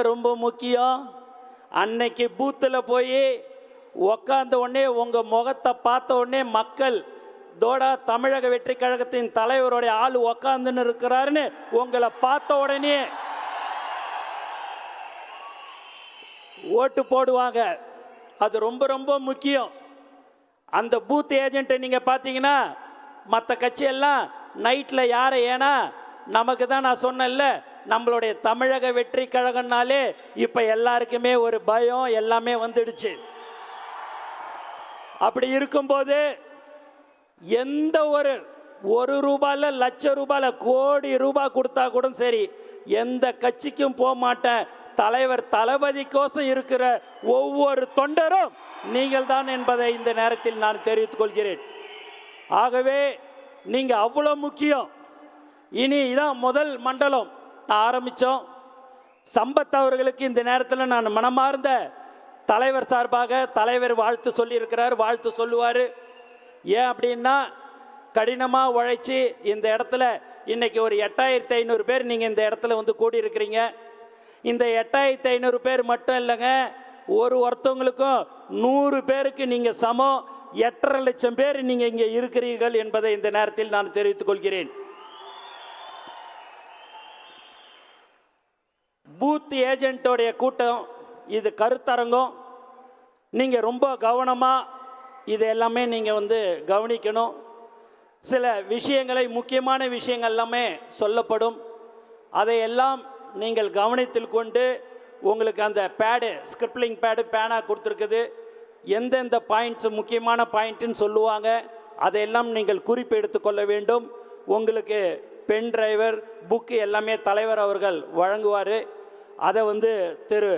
ரொம்ப முக்கியம். அன்னைக்கு பூத்தில் போய் உக்காந்த உடனே உங்கள் முகத்தை பார்த்த உடனே மக்கள் தோடா தமிழக வெற்றி கழகத்தின் தலைவருடைய ஆள் உக்காந்துன்னு இருக்கிறாருன்னு உங்களை பார்த்த உடனே ஓட்டு போடுவாங்க. அது ரொம்ப ரொம்ப முக்கியம். அந்த பூத் ஏஜென்ட்டை நீங்கள் பார்த்தீங்கன்னா மற்ற கட்சியெல்லாம் நைட்டில் யாரை ஏன்னா நமக்கு தான் நான் சொன்னேன்ல நம்மளுடைய தமிழக வெற்றி கழகம்னாலே இப்போ எல்லாருக்குமே ஒரு பயம் எல்லாமே வந்துடுச்சு. அப்படி இருக்கும்போது எந்த ஒரு ஒரு ரூபாயில் லட்ச ரூபாயில் கோடி ரூபாய் கொடுத்தா கூட சரி எந்த கட்சிக்கும் போக மாட்டேன். தலைவர் தளபதிக்கோசம் இருக்கிற ஒவ்வொரு தொண்டரும் நீங்கள் தான் என்பதை இந்த நேரத்தில் நான் தெரிவித்துக் கொள்கிறேன். ஆகவே நீங்கள் அவ்வளோ முக்கியம். இனி இதான் முதல் மண்டலம். ஆரம்பித்தோம் சம்பத் அவர்களுக்கு இந்த நேரத்தில் நான் மனமார்ந்த தலைவர் சார்பாக தலைவர் வாழ்த்து சொல்லியிருக்கிறார் வாழ்த்து சொல்லுவார். ஏன் அப்படின்னா கடினமாக உழைச்சி இந்த இடத்துல இன்னைக்கு ஒரு எட்டாயிரத்தி ஐநூறு பேர் நீங்கள் இந்த இடத்துல வந்து கூடியிருக்கிறீங்க. இந்த எட்டாயிரத்தி ஐநூறு பேர் மட்டும் இல்லைங்க ஒரு ஒருத்தவங்களுக்கும் நூறு பேருக்கு நீங்கள் சமம் எட்டரை லட்சம் பேர் நீங்கள் இங்கே இருக்கிறீர்கள் என்பதை இந்த நேரத்தில் நான் தெரிவித்துக் கொள்கிறேன். பூத் ஏஜென்ட்டோடைய கூட்டம் இது கருத்தரங்கம். நீங்கள் ரொம்ப கவனமாக இது எல்லாமே நீங்கள் வந்து கவனிக்கணும். சில விஷயங்களை முக்கியமான விஷயங்கள் எல்லாமே சொல்லப்படும். அதையெல்லாம் நீங்கள் கவனத்தில் கொண்டு உங்களுக்கு அந்த பேடு ஸ்கிரிப்லிங் பேடு பேனா கொடுத்துருக்குது. எந்தெந்த பாயிண்ட்ஸ் முக்கியமான பாயிண்ட்டுன்னு சொல்லுவாங்க. அதையெல்லாம் நீங்கள் குறிப்பு எடுத்துக்கொள்ள வேண்டும். உங்களுக்கு பென் டிரைவர் புக்கு எல்லாமே தலைவர் அவர்கள் வழங்குவார். அதை வந்து திரு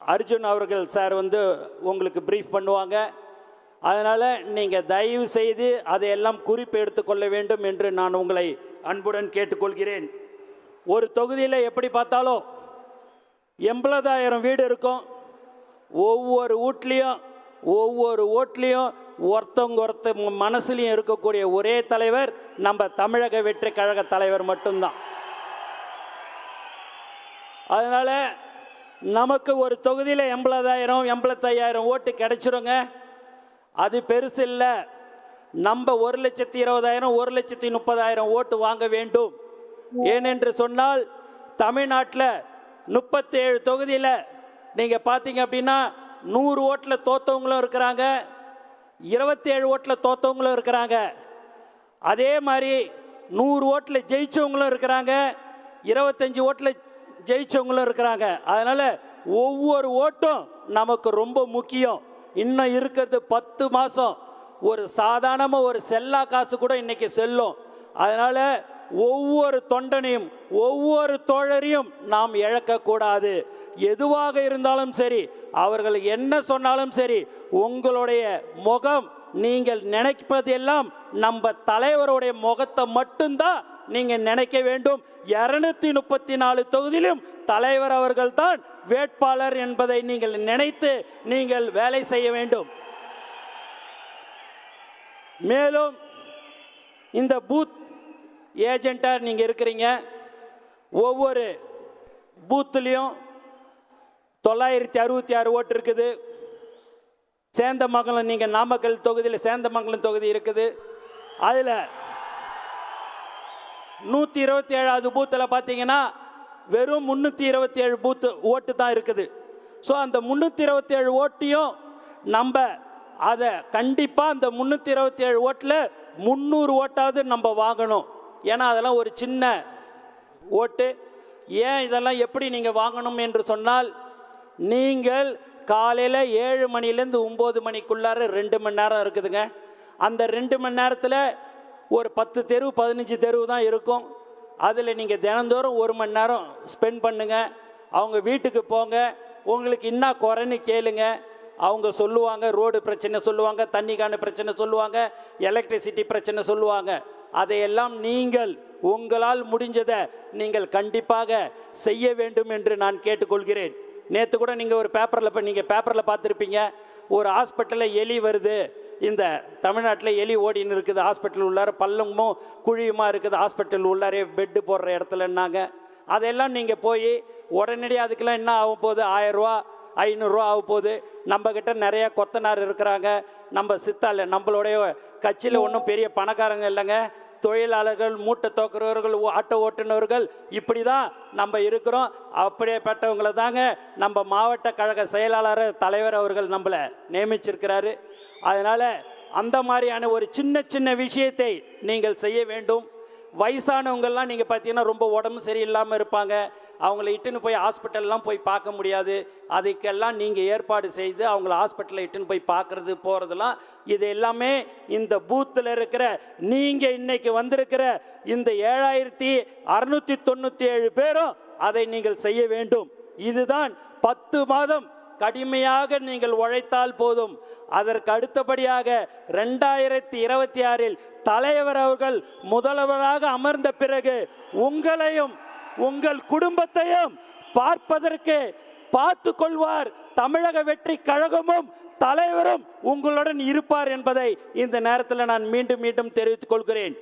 அர்ஜுன் அவர்கள் சார் வந்து உங்களுக்கு ப்ரீஃப் பண்ணுவாங்க. அதனால் நீங்கள் தயவு செய்து அதையெல்லாம் குறிப்பு எடுத்துக்கொள்ள வேண்டும் என்று நான் உங்களை அன்புடன் கேட்டுக்கொள்கிறேன். ஒரு தொகுதியில் எப்படி பார்த்தாலும் எண்பதாயிரம் வீடு இருக்கும். ஒவ்வொரு வீட்லேயும் ஒவ்வொரு ஓட்லேயும் ஒருத்தவங்க ஒருத்த மனசுலையும் இருக்கக்கூடிய ஒரே தலைவர் நம்ம தமிழக வெற்றி கழக தலைவர் மட்டும்தான். அதனால் நமக்கு ஒரு தொகுதியில் எண்பதாயிரம் எண்பத்தையாயிரம் ஓட்டு கிடச்சிருங்க. அது பெருசு இல்லை. நம்ம ஒரு லட்சத்தி இருபதாயிரம் ஒரு லட்சத்தி முப்பதாயிரம் ஓட்டு வாங்க வேண்டும். ஏனென்று சொன்னால் தமிழ்நாட்டில் முப்பத்தேழு தொகுதியில் நீங்கள் பார்த்தீங்க அப்படின்னா நூறு ஓட்டில் தோத்தவங்களும் இருக்கிறாங்க. இருபத்தேழு ஓட்டில் தோத்தவங்களும் இருக்கிறாங்க. அதே மாதிரி நூறு ஓட்டில் ஜெயித்தவங்களும் இருக்கிறாங்க. இருபத்தஞ்சி ஓட்டில் ஜெயிச்சவங்களும் இருக்கிறாங்க. அதனால் ஒவ்வொரு ஓட்டும் நமக்கு ரொம்ப முக்கியம். இன்னும் இருக்கிறது பத்து மாதம் ஒரு சாதாரணமாக ஒரு செல்லா காசு கூட இன்றைக்கி செல்லும். அதனால் ஒவ்வொரு தொண்டனையும் ஒவ்வொரு தோழரையும் நாம் இழக்கக்கூடாது. எதுவாக இருந்தாலும் சரி அவர்கள் என்ன சொன்னாலும் சரி உங்களுடைய முகம் நீங்கள் நினைப்பதெல்லாம் நம்ம தலைவருடைய முகத்தை மட்டும்தான் நீங்கள் நினைக்க வேண்டும் இரநூத்தி முப்பத்தி நாலு தொகுதியிலும் தலைவர் அவர்கள்தான் வேட்பாளர் என்பதை நீங்கள் நினைத்து நீங்கள் வேலை செய்ய வேண்டும். மேலும் இந்த பூத் ஏஜெண்ட்டாக நீங்கள் இருக்கிறீங்க. ஒவ்வொரு பூத்துலேயும் தொள்ளாயிரத்தி அறுபத்தி ஆறு ஓட்டு இருக்குது. சேந்தமங்கலம் நீங்கள் நாமக்கல் தொகுதியில் சேந்தமங்கலம் தொகுதி இருக்குது. அதில் நூற்றி இருபத்தி ஏழாவது பூத்தில் பார்த்தீங்கன்னா வெறும் முந்நூற்றி இருபத்தி ஏழு பூத்து ஓட்டு தான் இருக்குது. ஸோ அந்த முந்நூற்றி இருபத்தி ஏழு ஓட்டையும் நம்ம அதை கண்டிப்பாக அந்த முந்நூற்றி இருபத்தி ஏழு ஓட்டில் முந்நூறு ஓட்டாவது நம்ம வாங்கணும். ஏன்னா அதெல்லாம் ஒரு சின்ன ஓட்டு. ஏன் இதெல்லாம் எப்படி நீங்கள் வாங்கணும் என்று சொன்னால் நீங்கள் காலையில் ஏழு மணிலேருந்து ஒம்பது மணிக்குள்ளார ரெண்டு மணி நேரம் இருக்குதுங்க. அந்த ரெண்டு மணி நேரத்தில் ஒரு பத்து தெருவு பதினஞ்சு தெருவு தான் இருக்கும். அதில் நீங்கள் தினந்தோறும் ஒரு மணி நேரம் ஸ்பெண்ட் பண்ணுங்கள் அவங்க வீட்டுக்கு போங்க. உங்களுக்கு என்ன குறைன்னு கேளுங்க. அவங்க சொல்லுவாங்க ரோடு பிரச்சனை சொல்லுவாங்க தண்ணிக்கான பிரச்சனை சொல்லுவாங்க எலக்ட்ரிசிட்டி பிரச்சனை சொல்லுவாங்க. அதையெல்லாம் நீங்கள் உங்களால் முடிஞ்சதை நீங்கள் கண்டிப்பாக செய்ய வேண்டும் என்று நான் கேட்டுக்கொள்கிறேன். நேற்று கூட நீங்கள் ஒரு பேப்பரில் இப்போ நீங்கள் பேப்பரில் பார்த்துருப்பீங்க. ஒரு ஹாஸ்பிட்டலில் எலி வருது. இந்த தமிழ்நாட்டில் எலி ஓடின்னு இருக்குது ஹாஸ்பிட்டல் உள்ளார பல்லங்கமும் குழியுமா இருக்குது ஹாஸ்பிட்டல் உள்ளாரே பெட்டு போடுற இடத்துலன்னாங்க. அதெல்லாம் நீங்கள் போய் உடனடியாக அதுக்கெல்லாம் என்ன ஆகும் போகுது? ஆயிரரூவா ஐநூறுரூவா ஆக போகுது. நம்மக்கிட்ட நிறையா கொத்தனார் இருக்கிறாங்க. நம்ம சித்தால நம்மளுடைய கட்சியில் ஒன்றும் பெரிய பணக்காரங்க இல்லைங்க. தொழிலாளர்கள் மூட்டை தோக்குறவர்கள் ஓ- ஆட்டோ ஓட்டுநர்கள் இப்படி தான் நம்ம இருக்கிறோம். அப்படியேப்பட்டவங்களை தாங்க நம்ம மாவட்ட கழக செயலாளர் தலைவர் அவர்கள் நம்மளை நியமிச்சிருக்கிறாரு. அதனால் அந்த மாதிரியான ஒரு சின்ன சின்ன விஷயத்தை நீங்கள் செய்ய வேண்டும். வயசானவங்கள்லாம் நீங்கள் பார்த்தீங்கன்னா ரொம்ப உடம்பு சரியில்லாமல் இருப்பாங்க. அவங்கள இட்டுன்னு போய் ஹாஸ்பிட்டல்லாம் போய் பார்க்க முடியாது. அதுக்கெல்லாம் நீங்கள் ஏற்பாடு செய்து அவங்கள ஹாஸ்பிட்டலில் இட்டுன்னு போய் பார்க்குறது போகிறதெல்லாம் இது எல்லாமே இந்த பூத்தில் இருக்கிற நீங்கள் இன்றைக்கி வந்திருக்கிற இந்த ஏழாயிரத்தி அறுநூற்றி தொண்ணூற்றி ஏழு பேரும் அதை நீங்கள் செய்ய வேண்டும். இதுதான் பத்து மாதம் கடுமையாக நீங்கள் உழைத்தால் போதும். அதற்கு அடுத்தபடியாக ரெண்டாயிரத்தி இருபத்தி ஆறில் தலைவர் அவர்கள் முதல்வராக அமர்ந்த பிறகு உங்களையும் உங்கள் குடும்பத்தையும் பார்ப்பதற்கு பார்த்து கொள்வார். தமிழக வெற்றி கழகமும் தலைவரும் உங்களுடன் இருப்பார் என்பதை இந்த நேரத்தில் நான் மீண்டும் மீண்டும் தெரிவித்துக் கொள்கிறேன்.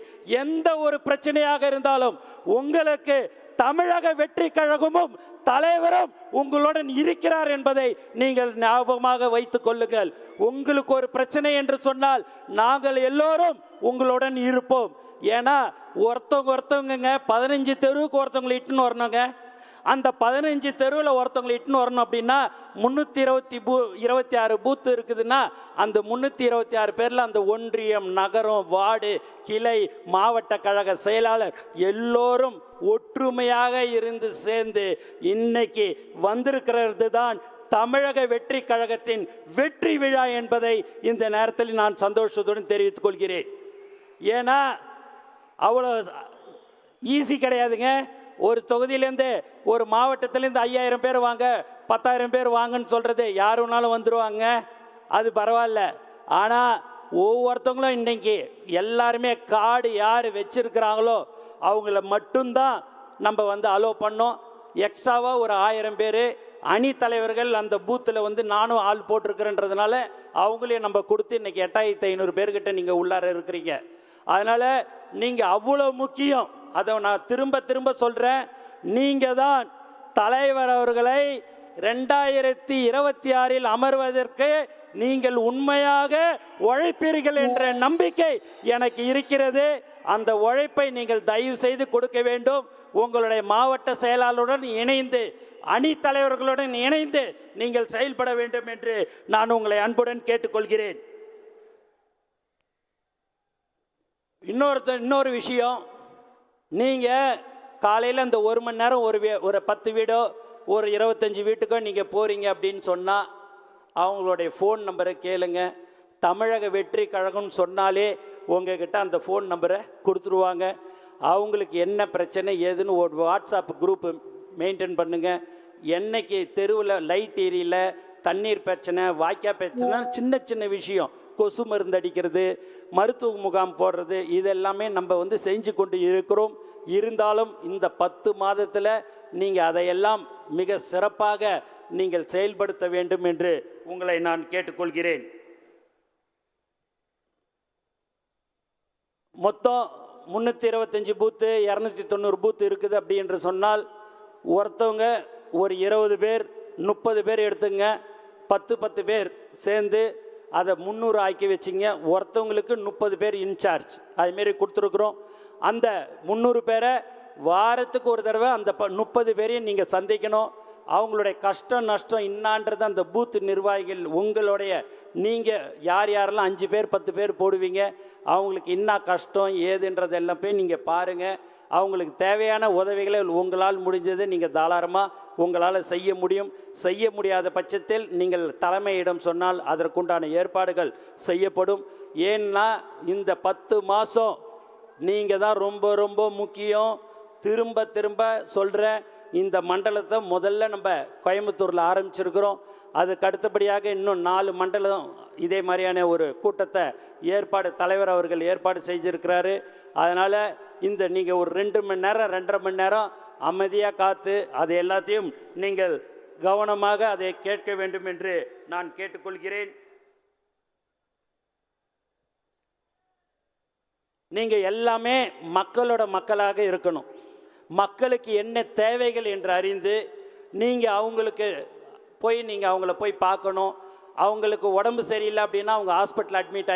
எந்த ஒரு பிரச்சனையாக இருந்தாலும் உங்களுக்கு தமிழக வெற்றி கழகமும் தலைவரும் உங்களுடன் இருக்கிறார் என்பதை நீங்கள் ஞாபகமாக வைத்துக் கொள்ளுங்கள். உங்களுக்கு ஒரு பிரச்சனை என்று சொன்னால் நாங்கள் எல்லோரும் உங்களுடன் இருப்போம். ஏன்னா ஒருத்தவங்க ஒருத்தவங்கங்க பதினஞ்சு தெருவுக்கு ஒருத்தவங்களை இட்டுன்னு வரணுங்க. அந்த பதினஞ்சு தெருவில் ஒருத்தவங்களை இட்டுன்னு வரணும் அப்படின்னா முந்நூற்றி இருபத்தி பூ இருபத்தி ஆறு பூத்து இருக்குதுன்னா அந்த முந்நூற்றி இருபத்தி ஆறு பேரில் அந்த ஒன்றியம் நகரம் வார்டு கிளை மாவட்ட கழக செயலாளர் எல்லோரும் ஒற்றுமையாக இருந்து சேர்ந்து இன்னைக்கு வந்திருக்கிறது தான் தமிழக வெற்றி கழகத்தின் வெற்றி விழா என்பதை இந்த நேரத்தில் நான் சந்தோஷத்துடன் தெரிவித்துக் கொள்கிறேன். ஏன்னா அவ்வளோ ஈஸி கிடையாதுங்க. ஒரு தொகுதியிலேருந்து ஒரு மாவட்டத்திலேருந்து ஐயாயிரம் பேர் வாங்க பத்தாயிரம் பேர் வாங்கன்னு சொல்கிறது யார் வேணாலும் வந்துடுவாங்க அது பரவாயில்ல. ஆனால் ஒவ்வொருத்தவங்களும் இன்றைக்கி எல்லாருமே காடு யார் வச்சுருக்கிறாங்களோ அவங்கள மட்டும்தான் நம்ம வந்து அலோவ் பண்ணோம். எக்ஸ்ட்ராவாக ஒரு ஆயிரம் பேர். அணி தலைவர்கள் அந்த பூத்தில் வந்து நானும் ஆள் போட்டிருக்கிறேன்றதுனால அவங்களையும் நம்ம கொடுத்து இன்றைக்கி எட்டாயிரத்தி ஐநூறு பேர்கிட்ட நீங்கள் உள்ளார இருக்கிறீங்க. அதனால் நீங்கள் அவ்வளோ முக்கியம். அதை நான் திரும்ப திரும்ப சொல்கிறேன் நீங்கள் தான் தலைவர் அவர்களை ரெண்டாயிரத்தி இருபத்தி ஆறில் அமர்வதற்கு நீங்கள் உண்மையாக உழைப்பீர்கள் என்ற நம்பிக்கை எனக்கு இருக்கிறது. அந்த உழைப்பை நீங்கள் தயவு செய்து கொடுக்க வேண்டும். உங்களுடைய மாவட்ட செயலாளருடன் இணைந்து அணி தலைவர்களுடன் இணைந்து நீங்கள் செயல்பட வேண்டும் என்று நான் உங்களை அன்புடன் கேட்டுக்கொள்கிறேன். இன்னொருத்த இன்னொரு விஷயம் நீங்கள் காலையில் அந்த ஒரு மணி நேரம் ஒரு வீ ஒரு பத்து வீடோ ஒரு இருபத்தஞ்சி வீட்டுக்கோ நீங்கள் போகிறீங்க அப்படின்னு சொன்னால் அவங்களுடைய ஃபோன் நம்பரை கேளுங்க. தமிழக வெற்றி கழகம்னு சொன்னாலே உங்ககிட்ட அந்த ஃபோன் நம்பரை கொடுத்துருவாங்க. அவங்களுக்கு என்ன பிரச்சனை ஏதுன்னு ஒரு வாட்ஸ்அப் குரூப்பு மெயின்டைன் பண்ணுங்கள் என்னைக்கு தெருவில் லைட் ஏரியில் தண்ணீர் பிரச்சனை வாய்க்கா பிரச்சனை சின்ன சின்ன விஷயம். கொசு மருந்து அடிக்கிறது மருத்துவ முகாம் போடுறது இதெல்லாமே நம்ம வந்து செஞ்சு கொண்டு இருக்கிறோம். இருந்தாலும் இந்த பத்து மாதத்தில் நீங்கள் அதையெல்லாம் மிக சிறப்பாக நீங்கள் செயல்படுத்த வேண்டும் என்று உங்களை நான் கேட்டுக்கொள்கிறேன். மொத்தம் முந்நூற்றி இருபத்தஞ்சி பூத்து இரநூத்தி தொண்ணூறு பூத்து இருக்குது அப்படி என்று சொன்னால் ஒருத்தவங்க ஒரு இருபது பேர் முப்பது பேர் எடுத்துங்க பத்து பத்து பேர் சேர்ந்து அதை முந்நூறு ஆக்கி வச்சிங்க. ஒருத்தவங்களுக்கு முப்பது பேர் இன்சார்ஜ் அதுமாரி கொடுத்துருக்குறோம். அந்த முந்நூறு பேரை வாரத்துக்கு ஒரு தடவை அந்த ப முப்பது பேரையும் நீங்கள் சந்திக்கணும். அவங்களுடைய கஷ்டம் நஷ்டம் இன்னான்றது அந்த பூத் நிர்வாகிகள் உங்களுடைய நீங்கள் யார் யாரெல்லாம் அஞ்சு பேர் பத்து பேர் போடுவீங்க. அவங்களுக்கு என்ன கஷ்டம் ஏதுன்றதெல்லாம் போய் நீங்கள் பாருங்கள் அவங்களுக்கு தேவையான உதவிகளை உங்களால் முடிஞ்சது நீங்கள் தாராளமாக உங்களால் செய்ய முடியும். செய்ய முடியாத பட்சத்தில் நீங்கள் தலைமையிடம் சொன்னால் அதற்குண்டான ஏற்பாடுகள் செய்யப்படும். ஏன்னா இந்த பத்து மாதம் நீங்கள் தான் ரொம்ப ரொம்ப முக்கியம். திரும்ப திரும்ப சொல்கிற இந்த மண்டலத்தை முதல்ல நம்ம கோயம்புத்தூரில் ஆரம்பிச்சிருக்கிறோம். அதுக்கு அடுத்தபடியாக இன்னும் நாலு மண்டலம் இதே மாதிரியான ஒரு கூட்டத்தை ஏற்பாடு தலைவர் அவர்கள் ஏற்பாடு செஞ்சுருக்கிறாரு அதனால் இந்த நீங்கள் ஒரு ரெண்டு மணி நேரம் ரெண்டரை மணி நேரம் அமைதியாக காத்து அது எல்லாத்தையும் நீங்கள் கவனமாக அதை கேட்க வேண்டும் என்று நான் கேட்டுக்கொள்கிறேன். நீங்கள் எல்லாமே மக்களோட மக்களாக இருக்கணும். மக்களுக்கு என்ன தேவைகள் என்று அறிந்து நீங்கள் அவங்களுக்கு போய் நீங்கள் அவங்கள போய் பார்க்கணும். அவங்களுக்கு உடம்பு சரியில்லை அப்படின்னா அவங்க ஹாஸ்பிட்டல் அட்மிட் ஆகி